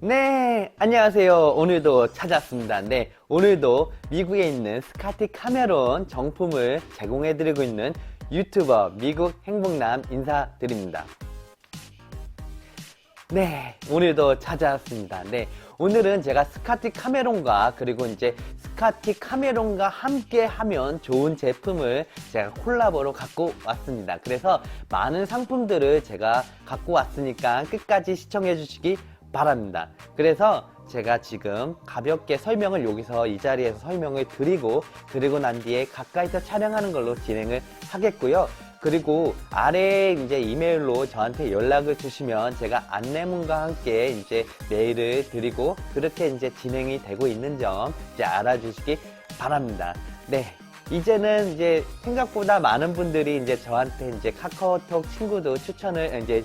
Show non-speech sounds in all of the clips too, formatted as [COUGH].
네, 안녕하세요. 오늘도 찾아왔습니다. 네, 오늘도 미국에 있는 스카티 카메론 정품을 제공해드리고 있는 유튜버 미국 행복남 인사드립니다. 네, 오늘도 찾아왔습니다. 네, 오늘은 제가 스카티 카메론과 그리고 이제 스카티 카메론과 함께 하면 좋은 제품을 제가 콜라보로 갖고 왔습니다. 그래서 많은 상품들을 제가 갖고 왔으니까 끝까지 시청해 주시기 바랍니다. 그래서 제가 지금 가볍게 설명을 여기서 이 자리에서 설명을 드리고 그리고 난 뒤에 가까이서 촬영하는 걸로 진행을 하겠고요. 그리고 아래 이제 이메일로 저한테 연락을 주시면 제가 안내문과 함께 이제 메일을 드리고 그렇게 이제 진행이 되고 있는 점 이제 알아주시기 바랍니다. 네. 이제는 이제 생각보다 많은 분들이 이제 저한테 이제 카카오톡 친구도 추천을 이제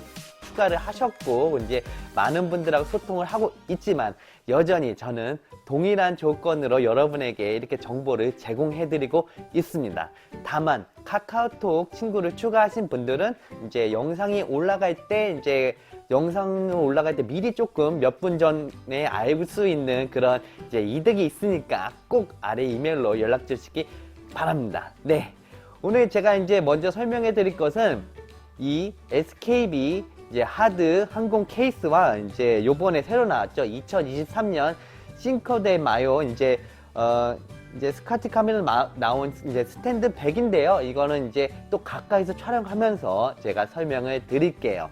추가를 하셨고 이제 많은 분들하고 소통을 하고 있지만 여전히 저는 동일한 조건으로 여러분에게 이렇게 정보를 제공해드리고 있습니다. 다만 카카오톡 친구를 추가하신 분들은 이제 영상이 올라갈 때 이제 영상 올라갈 때 미리 조금 몇 분 전에 알 수 있는 그런 이제 이득이 있으니까 꼭 아래 이메일로 연락 주시기 바랍니다. 네. 오늘 제가 이제 먼저 설명해 드릴 것은 이 SKB 이제 하드 항공 케이스와 이제 요번에 새로 나왔죠. 2023년 싱커데 마요 이제 어 이제 스카티 카메라 마- 나온 이제 스탠드 100인데요. 이거는 이제 또 가까이서 촬영하면서 제가 설명을 드릴게요.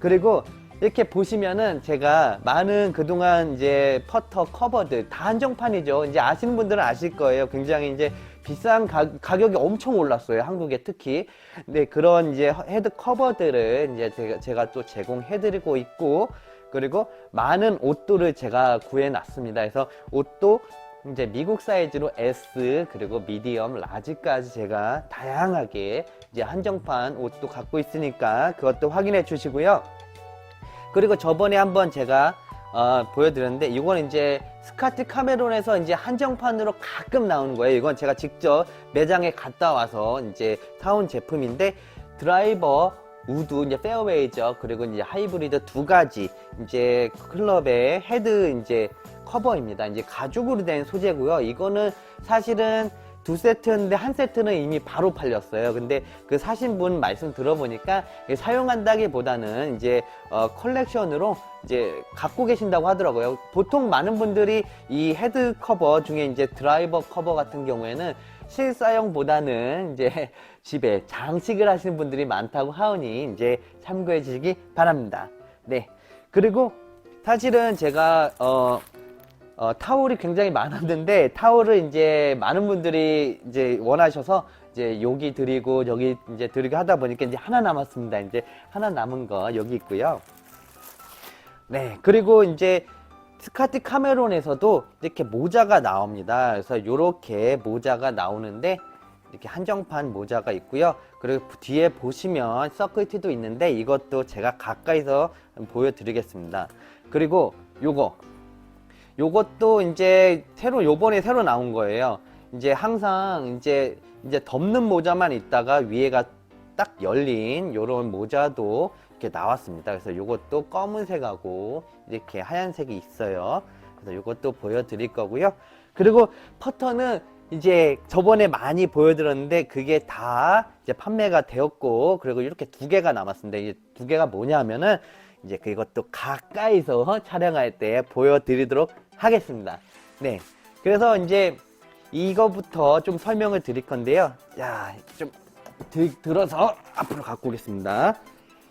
그리고 이렇게 보시면은 제가 많은 그동안 이제 퍼터 커버들 다 한정판이죠. 이제 아시는 분들은 아실 거예요. 굉장히 이제 비싼 가, 가격이 엄청 올랐어요. 한국에 특히. 네, 그런 이제 헤드 커버들을 이제 제가, 제가 또 제공해드리고 있고, 그리고 많은 옷들을 제가 구해놨습니다. 그래서 옷도 이제 미국 사이즈로 S 그리고 미디엄 라지까지 제가 다양하게 이제 한정판 옷도 갖고 있으니까 그것도 확인해 주시고요. 그리고 저번에 한번 제가 어, 보여드렸는데 이건 이제 스카트 카메론에서 이제 한정판으로 가끔 나오는 거예요. 이건 제가 직접 매장에 갔다 와서 이제 사온 제품인데 드라이버 우드 이제 페어웨이죠. 그리고 이제 하이브리드 두 가지 이제 클럽의 헤드 이제 커버입니다. 이제 가죽으로 된 소재고요. 이거는 사실은 두 세트인데 한 세트는 이미 바로 팔렸어요. 근데 그 사신 분 말씀 들어보니까 사용한다기보다는 이제 어, 컬렉션으로 이제 갖고 계신다고 하더라고요. 보통 많은 분들이 이 헤드 커버 중에 이제 드라이버 커버 같은 경우에는 실사용보다는 이제 [LAUGHS] 집에 장식을 하시는 분들이 많다고 하오니 이제 참고해 주시기 바랍니다. 네. 그리고 사실은 제가 어 어, 타올이 굉장히 많았는데 타올을 이제 많은 분들이 이제 원하셔서 이제 여기 드리고 여기 이제 드리고 하다 보니까 이제 하나 남았습니다. 이제 하나 남은 거 여기 있고요. 네, 그리고 이제 스카티 카메론에서도 이렇게 모자가 나옵니다. 그래서 이렇게 모자가 나오는데 이렇게 한정판 모자가 있고요. 그리고 뒤에 보시면 서클티도 있는데 이것도 제가 가까이서 보여드리겠습니다. 그리고 요거 요것도 이제 새로 요번에 새로 나온 거예요. 이제 항상 이제 이제 덮는 모자만 있다가 위에가 딱 열린 요런 모자도 이렇게 나왔습니다. 그래서 요것도 검은색하고 이렇게 하얀색이 있어요. 그래서 요것도 보여드릴 거고요. 그리고 퍼터는 이제 저번에 많이 보여드렸는데 그게 다 이제 판매가 되었고 그리고 이렇게 두 개가 남았습니다. 이게 두 개가 뭐냐면은 이제 그것도 가까이서 촬영할 때 보여드리도록 하겠습니다. 네. 그래서 이제 이거부터 좀 설명을 드릴 건데요. 야, 좀 들, 들어서 앞으로 갖고 오겠습니다.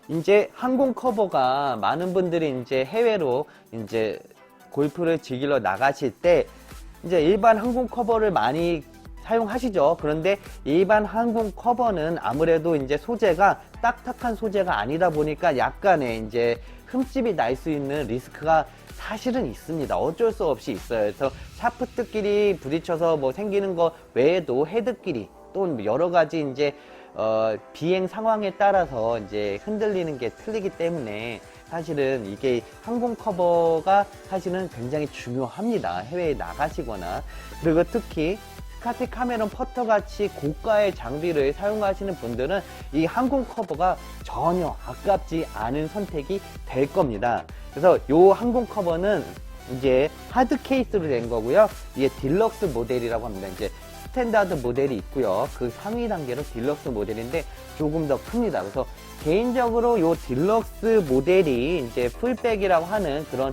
이제 항공 커버가 많은 분들이 이제 해외로 이제 골프를 즐기러 나가실 때 이제 일반 항공 커버를 많이 사용하시죠. 그런데 일반 항공 커버는 아무래도 이제 소재가 딱딱한 소재가 아니다 보니까 약간의 이제 흠집이 날 수 있는 리스크가 사실은 있습니다. 어쩔 수 없이 있어요. 그래서 샤프트끼리 부딪혀서 뭐 생기는 거 외에도 헤드끼리 또 여러 가지 이제 어, 비행 상황에 따라서 이제 흔들리는 게 틀리기 때문에 사실은 이게 항공 커버가 사실은 굉장히 중요합니다. 해외에 나가시거나 그리고 특히 스카티 카메론 퍼터 같이 고가의 장비를 사용하시는 분들은 이 항공 커버가 전혀 아깝지 않은 선택이 될 겁니다. 그래서 이 항공 커버는 이제 하드 케이스로 된 거고요. 이게 딜럭스 모델이라고 합니다. 이제 스탠다드 모델이 있고요. 그 상위 단계로 딜럭스 모델인데 조금 더 큽니다. 그래서 개인적으로 이 딜럭스 모델이 이제 풀백이라고 하는 그런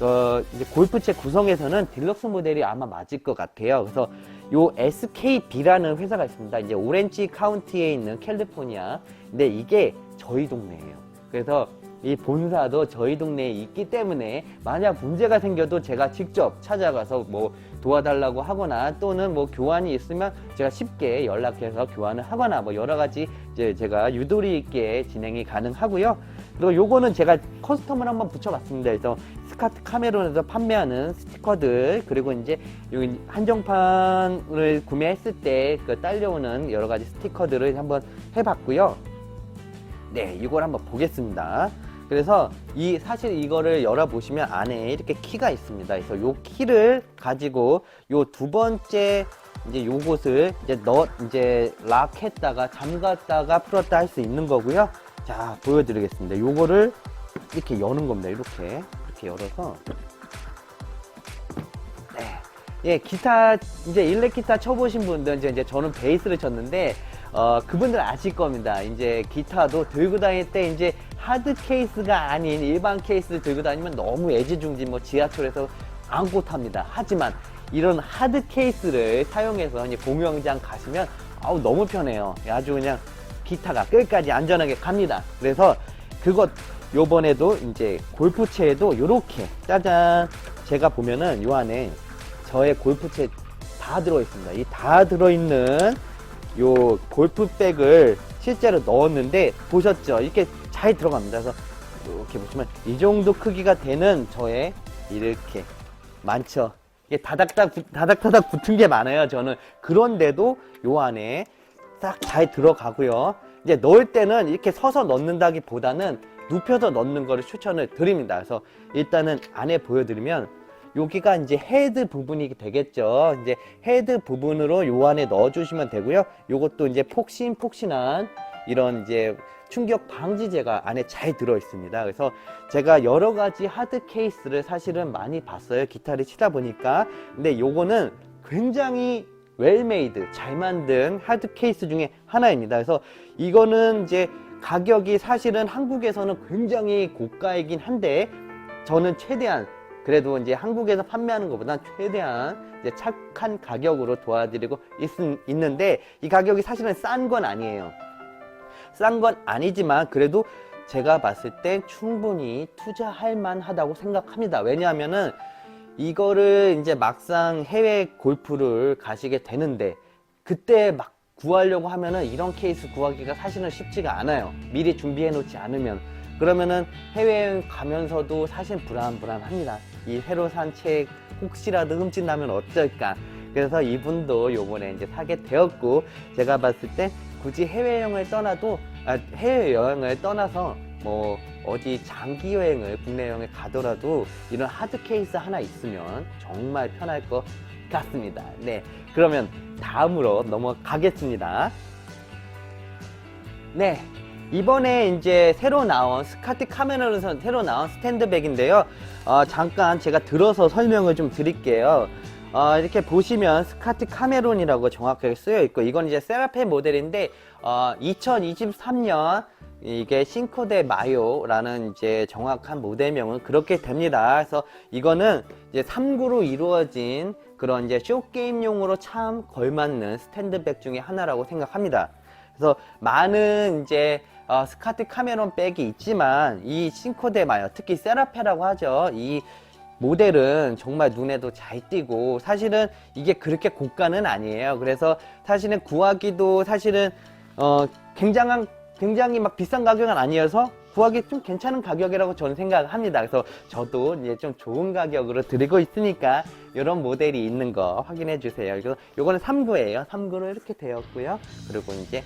어, 이제 골프채 구성에서는 딜럭스 모델이 아마 맞을 것 같아요. 그래서 요 SKB라는 회사가 있습니다. 이제 오렌지 카운티에 있는 캘리포니아. 근데 이게 저희 동네예요. 그래서 이 본사도 저희 동네에 있기 때문에 만약 문제가 생겨도 제가 직접 찾아가서 뭐 도와달라고 하거나 또는 뭐 교환이 있으면 제가 쉽게 연락해서 교환을 하거나 뭐 여러 가지 이제 제가 유도리 있게 진행이 가능하고요. 그리고 요거는 제가 커스텀을 한번 붙여봤습니다. 그래서 스카트 카메론에서 판매하는 스티커들 그리고 이제 여기 한정판을 구매했을 때 그 딸려오는 여러 가지 스티커들을 한번 해봤고요. 네, 이걸 한번 보겠습니다. 그래서 이 사실 이거를 열어 보시면 안에 이렇게 키가 있습니다. 그래서 요 키를 가지고 요 두 번째 이제 요것을 이제 넣 이제 락했다가 잠갔다가 풀었다 할 수 있는 거고요. 자, 보여드리겠습니다. 요거를 이렇게 여는 겁니다. 이렇게 이렇게 열어서 네. 예, 기타 이제 일렉 기타 쳐보신 분들 이제, 저는 베이스를 쳤는데 어 그분들 아실 겁니다. 이제 기타도 들고 다닐 때 이제 하드 케이스가 아닌 일반 케이스를 들고 다니면 너무 애지중지 뭐 지하철에서 안고 탑니다. 하지만 이런 하드 케이스를 사용해서 이제 공연장 가시면 아우 너무 편해요. 아주 그냥 기타가 끝까지 안전하게 갑니다. 그래서 그것 요번에도 이제 골프채에도 요렇게 짜잔 제가 보면은 요 안에 저의 골프채 다 들어있습니다. 이 다 들어있는 요 골프백을 실제로 넣었는데 보셨죠? 이렇게 잘 들어갑니다. 그래서 이렇게 보시면 이 정도 크기가 되는 저의 이렇게 많죠. 이게 다닥다닥 붙- 다닥다닥 붙은 게 많아요. 저는 그런데도 요 안에 딱 잘 들어가고요. 이제 넣을 때는 이렇게 서서 넣는다기보다는 눕혀서 넣는 거를 추천을 드립니다. 그래서 일단은 안에 보여드리면 여기가 이제 헤드 부분이 되겠죠. 이제 헤드 부분으로 요 안에 넣어주시면 되고요. 요것도 이제 폭신폭신한 이런 이제 충격 방지제가 안에 잘 들어 있습니다. 그래서 제가 여러 가지 하드 케이스를 사실은 많이 봤어요. 기타를 치다 보니까. 근데 요거는 굉장히 웰메이드, 잘 만든 하드 케이스 중에 하나입니다. 그래서 이거는 이제 가격이 사실은 한국에서는 굉장히 고가이긴 한데 저는 최대한 그래도 이제 한국에서 판매하는 것보다 최대한 이제 착한 가격으로 도와드리고 있, 있는데 이 가격이 사실은 싼 건 아니에요. 싼 건 아니지만 그래도 제가 봤을 때 충분히 투자할 만하다고 생각합니다. 왜냐하면은 이거를 이제 막상 해외 골프를 가시게 되는데 그때 막 구하려고 하면은 이런 케이스 구하기가 사실은 쉽지가 않아요. 미리 준비해 놓지 않으면. 그러면은 해외여행 가면서도 사실 불안불안합니다. 이 새로 산 책 혹시라도 나면 어쩔까. 그래서 이분도 요번에 이제 사게 되었고 제가 봤을 때 굳이 해외여행을 떠나도 아, 해외여행을 떠나서 뭐 어디 장기 여행을 국내 여행을 가더라도 이런 하드 케이스 하나 있으면 정말 편할 것 같습니다. 네, 그러면 다음으로 넘어가겠습니다. 네, 이번에 이제 새로 나온 스카티 카메라에서 새로 나온 스탠드백인데요. 어, 잠깐 제가 들어서 설명을 좀 드릴게요. 어, 이렇게 보시면 스카티 카메론이라고 정확하게 쓰여 있고 이건 이제 세라페 모델인데 어, 2023년 이게 싱코데 마요라는 이제 정확한 모델명은 그렇게 됩니다. 그래서 이거는 이제 3구로 이루어진 그런 이제 쇼게임용으로 참 걸맞는 스탠드백 중에 하나라고 생각합니다. 그래서 많은 이제 어, 스카트 카메론 백이 있지만 이 싱코데 마요 특히 세라페라고 하죠. 이 모델은 정말 눈에도 잘 띄고 사실은 이게 그렇게 고가는 아니에요. 그래서 사실은 구하기도 사실은 어 굉장한 굉장히 막 비싼 가격은 아니어서 구하기 좀 괜찮은 가격이라고 저는 생각합니다. 그래서 저도 이제 좀 좋은 가격으로 드리고 있으니까 이런 모델이 있는 거 확인해 주세요. 그래서 요거는 3구예요. 3구로 이렇게 되었고요. 그리고 이제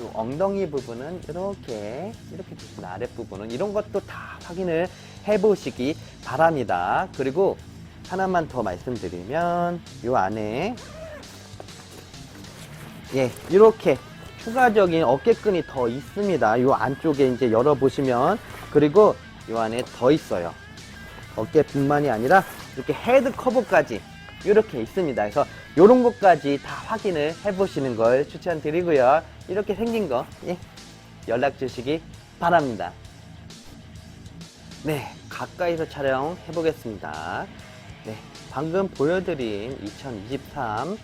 요 엉덩이 부분은 이렇게 이렇게 됐습니다. 아랫 부분은 이런 것도 다 확인을 해보시기 바랍니다. 그리고 하나만 더 말씀드리면 요 안에 예, 이렇게 추가적인 어깨끈이 더 있습니다. 요 안쪽에 이제 열어보시면 그리고 요 안에 더 있어요. 어깨뿐만이 아니라 이렇게 헤드 커버까지 이렇게 있습니다. 그래서 이런 것까지 다 확인을 해보시는 걸 추천드리고요. 이렇게 생긴 거 예, 연락 주시기 바랍니다. 네, 가까이서 촬영해 보겠습니다. 네, 방금 보여드린 2023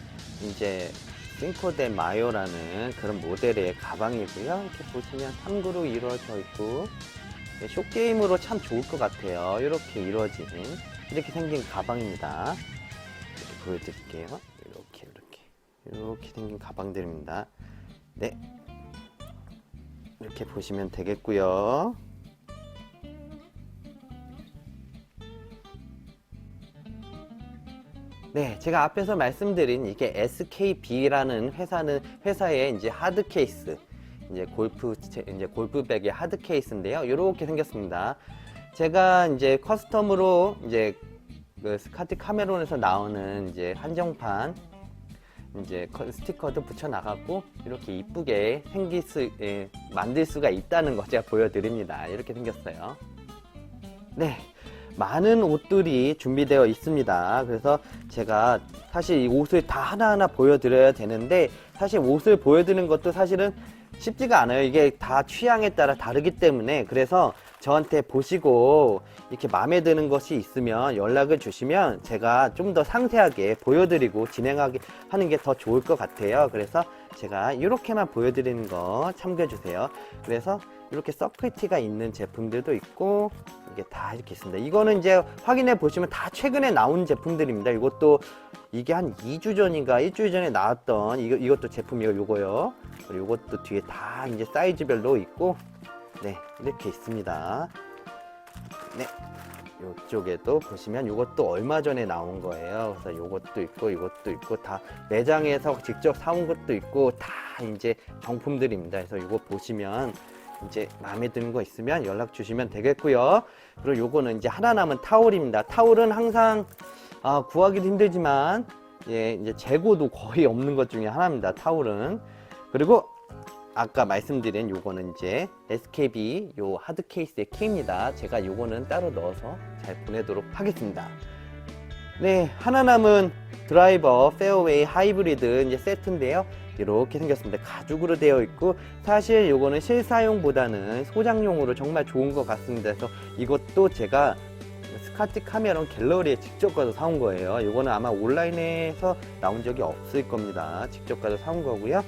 이제 싱코데 마요라는 그런 모델의 가방이고요. 이렇게 보시면 3구로 이루어져 있고 네, 쇼게임으로 참 좋을 것 같아요. 이렇게 이루어진 이렇게 생긴 가방입니다. 이렇게 보여드릴게요. 이렇게 이렇게 이렇게 생긴 가방들입니다. 네, 이렇게 보시면 되겠고요. 네, 제가 앞에서 말씀드린 이게 SKB라는 회사는 회사의 이제 하드 케이스, 이제 골프 체- 이제 골프백의 하드 케이스인데요. 이렇게 생겼습니다. 제가 이제 커스텀으로 이제 그 스카티 카메론에서 나오는 이제 한정판 이제 커- 스티커도 붙여 나갔고 이렇게 이쁘게 생길 수 예, 만들 수가 있다는 거 제가 보여드립니다. 이렇게 생겼어요. 네. 많은 옷들이 준비되어 있습니다. 그래서 제가 사실 이 옷을 다 하나하나 보여드려야 되는데 사실 옷을 보여드리는 것도 사실은 쉽지가 않아요. 이게 다 취향에 따라 다르기 때문에 그래서 저한테 보시고 이렇게 마음에 드는 것이 있으면 연락을 주시면 제가 좀 더 상세하게 보여드리고 진행하게 하는 게 더 좋을 것 같아요. 그래서 제가 이렇게만 보여드리는 거 참고해 주세요. 그래서 이렇게 서클티가 있는 제품들도 있고 이게 다 이렇게 있습니다. 이거는 이제 확인해 보시면 다 최근에 나온 제품들입니다. 이것도 이게 한 2주 전인가 일주일 전에 나왔던 이거, 이것도 제품이요. 요거요. 그리고 이것도 뒤에 다 이제 사이즈별로 있고 네 이렇게 있습니다. 네 이쪽에도 보시면 이것도 얼마 전에 나온 거예요. 그래서 이것도 있고 이것도 있고 다 매장에서 직접 사온 것도 있고 다 이제 정품들입니다. 그래서 이거 보시면 이제 마음에 드는 거 있으면 연락 주시면 되겠고요. 그리고 요거는 이제 하나 남은 타올입니다. 타올은 항상 아, 구하기도 힘들지만 예, 이제 재고도 거의 없는 것 중에 하나입니다. 타올은. 그리고 아까 말씀드린 요거는 이제 SKB 요 하드 케이스의 키입니다. 제가 요거는 따로 넣어서 잘 보내도록 하겠습니다. 네, 하나 남은 드라이버 페어웨이 하이브리드 이제 세트인데요. 이렇게 생겼습니다. 가죽으로 되어 있고 사실 요거는 실사용보다는 소장용으로 정말 좋은 것 같습니다. 그래서 이것도 제가 스카티 카메론 갤러리에 직접 가서 사온 거예요. 요거는 아마 온라인에서 나온 적이 없을 겁니다. 직접 가서 사온 거고요.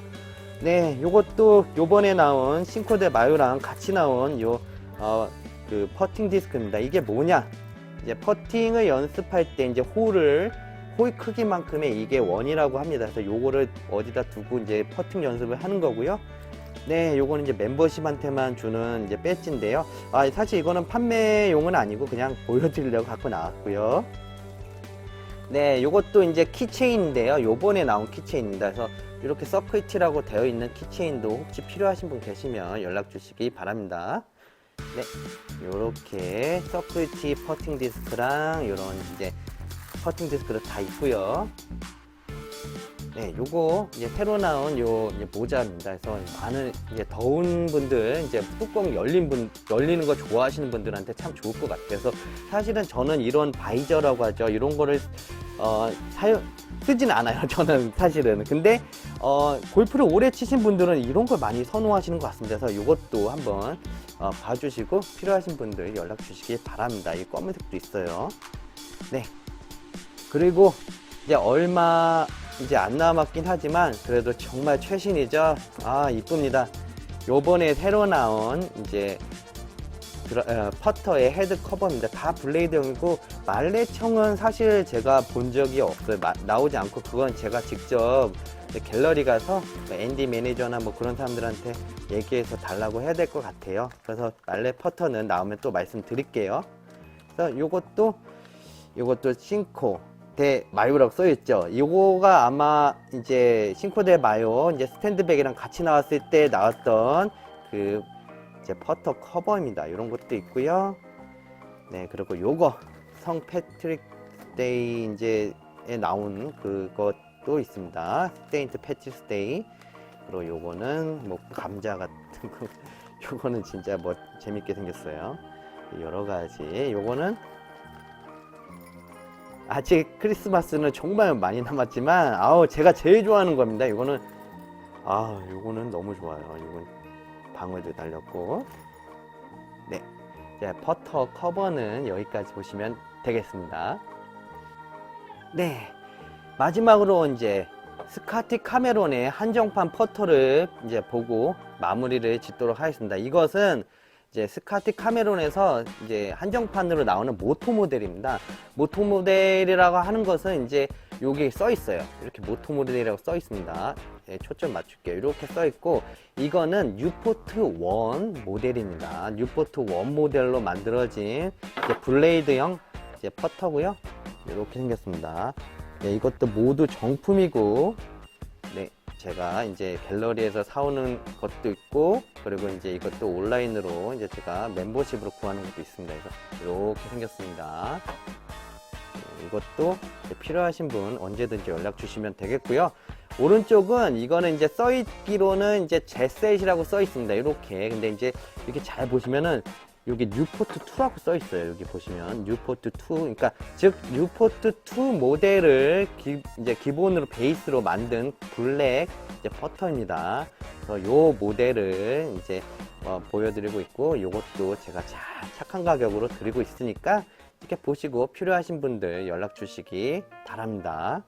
네, 요것도 요번에 나온 싱코데 마요랑 같이 나온 요, 어, 그 퍼팅 디스크입니다. 이게 뭐냐? 이제 퍼팅을 연습할 때 이제 홀을 홀 크기만큼의 이게 원이라고 합니다. 그래서 요거를 어디다 두고 이제 퍼팅 연습을 하는 거고요. 네, 요거는 이제 멤버십한테만 주는 이제 배지인데요. 아, 사실 이거는 판매용은 아니고 그냥 보여드리려고 갖고 나왔고요. 네, 요것도 이제 키체인인데요. 요번에 나온 키체인입니다. 그래서 이렇게 서클티라고 되어 있는 키체인도 혹시 필요하신 분 계시면 연락 주시기 바랍니다. 네, 요렇게 서클티 퍼팅 디스크랑 이런 이제 퍼팅 디스크도 다 있고요. 네, 요거 이제 새로 나온 요 이제 모자입니다. 그래서 많은 이제 더운 분들 이제 뚜껑 열린 분 열리는 거 좋아하시는 분들한테 참 좋을 것 같아요. 그래서 사실은 저는 이런 바이저라고 하죠. 이런 거를 어, 사용 쓰진 않아요. [LAUGHS] 저는 사실은. 근데 어, 골프를 오래 치신 분들은 이런 걸 많이 선호하시는 것 같습니다. 그래서 이것도 한번 어, 봐주시고 필요하신 분들 연락 주시기 바랍니다. 이 검은색도 있어요. 네. 그리고 이제 얼마 이제 안 남았긴 하지만 그래도 정말 최신이죠. 아 이쁩니다. 요번에 새로 나온 이제 어, 퍼터의 헤드 커버입니다. 다 블레이드형이고 말레청은 사실 제가 본 적이 없어요. 마- 나오지 않고 그건 제가 직접 갤러리 가서 뭐 앤디 매니저나 뭐 그런 사람들한테 얘기해서 달라고 해야 될 것 같아요. 그래서 말레 퍼터는 나오면 또 말씀드릴게요. 그래서 요것도 요것도 싱코 대 마요라고 써있죠. 이거가 아마 이제 싱코 대 마요 이제 스탠드백이랑 같이 나왔을 때 나왔던 그 이제 퍼터 커버입니다. 이런 것도 있고요. 네 그리고 요거 성 패트릭 데이 이제에 나온 그것도 있습니다. 세인트 패트릭 데이 그리고 요거는 뭐 감자 같은 거 [LAUGHS] 요거는 진짜 뭐 재밌게 생겼어요 여러 가지 요거는 아직 크리스마스는 정말 많이 남았지만 아우 제가 제일 좋아하는 겁니다. 이거는 아 요거는 너무 좋아요. 이건 방울도 달렸고. 네. 이제 퍼터 커버는 여기까지 보시면 되겠습니다. 네. 마지막으로 이제 스카티 카메론의 한정판 퍼터를 이제 보고 마무리를 짓도록 하겠습니다. 이것은 이제 스카티 카메론에서 이제 한정판으로 나오는 모토 모델입니다. 모토 모델이라고 하는 것은 이제 여기 써 있어요. 이렇게 모토 모델이라고 써 있습니다. 예, 초점 맞출게요. 이렇게 써 있고 이거는 뉴포트 1 모델입니다. 뉴포트 1 모델로 만들어진 블레이드형 이제 퍼터고요. 이렇게 생겼습니다. 예, 이것도 모두 정품이고 네, 제가 이제 갤러리에서 사오는 것도 있고 그리고 이제 이것도 온라인으로 이제 제가 멤버십으로 구하는 것도 있습니다. 그래서 이렇게 생겼습니다. 네, 이것도 필요하신 분 언제든지 연락 주시면 되겠고요. 오른쪽은 이거는 이제 써 있기로는 이제 제셋이라고 써 있습니다. 이렇게 근데 이제 이렇게 잘 보시면은 여기 뉴포트 2라고 써 있어요. 여기 보시면 뉴포트 2, 그러니까 즉 뉴포트 2 모델을 기, 이제 기본으로 베이스로 만든 블랙 이제 퍼터입니다. 그래서 요 모델을 이제 어, 보여드리고 있고 요것도 제가 잘 착한 가격으로 드리고 있으니까 이렇게 보시고 필요하신 분들 연락 주시기 바랍니다.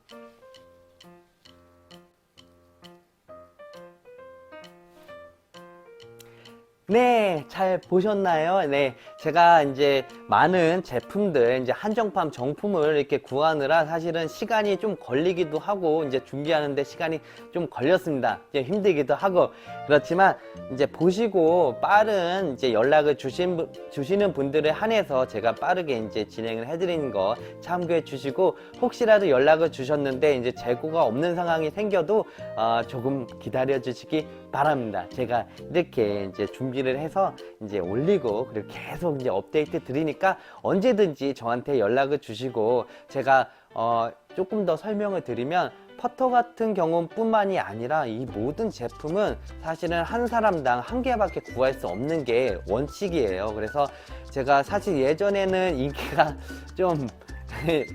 네, 잘 보셨나요? 네, 제가 이제 많은 제품들, 이제 한정판 정품을 이렇게 구하느라 사실은 시간이 좀 걸리기도 하고, 이제 준비하는데 시간이 좀 걸렸습니다. 이제 힘들기도 하고, 그렇지만 이제 보시고 빠른 이제 연락을 주신, 분- 주시는 분들에 한해서 제가 빠르게 이제 진행을 해드리는 거 참고해 주시고, 혹시라도 연락을 주셨는데 이제 재고가 없는 상황이 생겨도 어, 조금 기다려 주시기 바랍니다. 제가 이렇게 이제 준비를 해서 이제 올리고 그리고 계속 이제 업데이트 드리니까 언제든지 저한테 연락을 주시고 제가 어, 조금 더 설명을 드리면 퍼터 같은 경우뿐만이 아니라 이 모든 제품은 사실은 한 사람당 한 개밖에 구할 수 없는 게 원칙이에요. 그래서 제가 사실 예전에는 인기가 [LAUGHS] 좀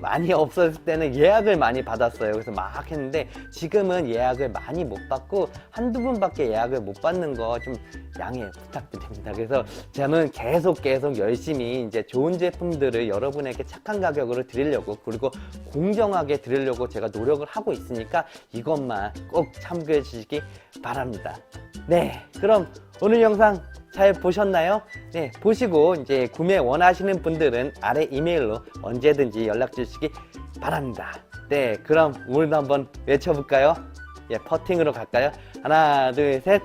많이 없었을 때는 예약을 많이 받았어요. 그래서 막 했는데 지금은 예약을 많이 못 받고 한두 분밖에 예약을 못 받는 거 좀 양해 부탁드립니다. 그래서 저는 계속 계속 열심히 이제 좋은 제품들을 여러분에게 착한 가격으로 드리려고 그리고 공정하게 드리려고 제가 노력을 하고 있으니까 이것만 꼭 참고해 주시기 바랍니다. 네, 그럼 오늘 영상 잘 보셨나요? 네, 보시고 이제 구매 원하시는 분들은 아래 이메일로 언제든지 연락 주시기 바랍니다. 네, 그럼 오늘도 한번 외쳐볼까요? 예, 퍼팅으로 갈까요? 하나, 둘, 셋.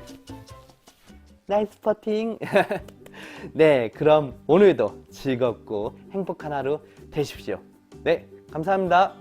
나이스 퍼팅. [LAUGHS] 네, 그럼 오늘도 즐겁고 행복한 하루 되십시오. 네, 감사합니다.